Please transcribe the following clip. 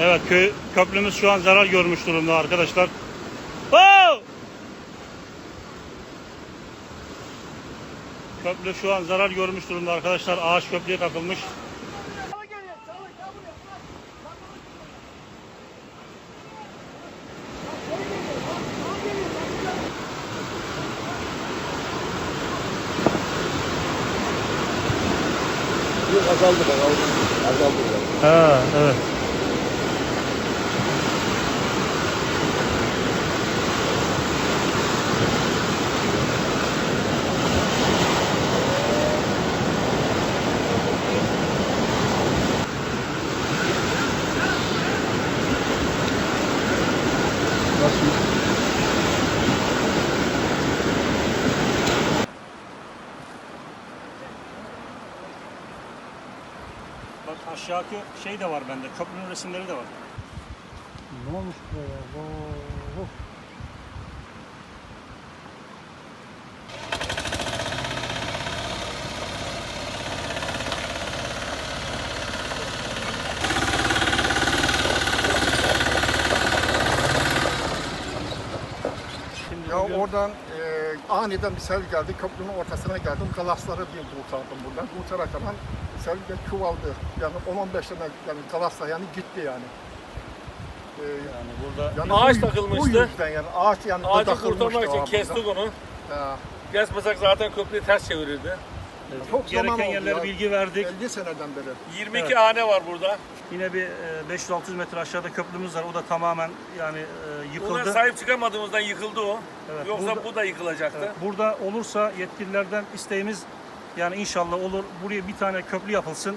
Evet köy köprümüz şu an zarar görmüş durumda arkadaşlar. Oh! Köprü şu an zarar görmüş durumda arkadaşlar. Ağaç köprüye takılmış. Azaldı bak azaldı. Azaldı. Ha, evet. Nasıl? Bak aşağıki şey de var bende. Köprünün resimleri de var. Ne olmuş buraya? Oh. Şimdi Oradan e, aniden bir sel geldi. Köprünün ortasına geldim. Galasları bir kurtardım buradan. Kurtarak hemen sel de çuvaldı. Yani 10-15 tane yani galaslar yani gitti yani. E, yani burada yani Ağaç bu- takılmıştı. Bu yüzden yani ağaç yani Ağacı kurtarmak için kestik onu. Ha, Kesmesek zaten köprüyü ters çevirirdi. Çok zaman oldu yerlere ya. bilgi verdik. 50 seneden beri. 22 Evet. hane var burada. Yine bir e, 500-600 metre aşağıda köprümüz var. O da tamamen yani e, Ona yıkıldı. sahip çıkamadığımızdan yıkıldı o. Evet, Yoksa burada- bu da yıkılacaktı. Evet, burada olursa yetkililerden isteğimiz yani inşallah olur. Buraya bir tane köprü yapılsın.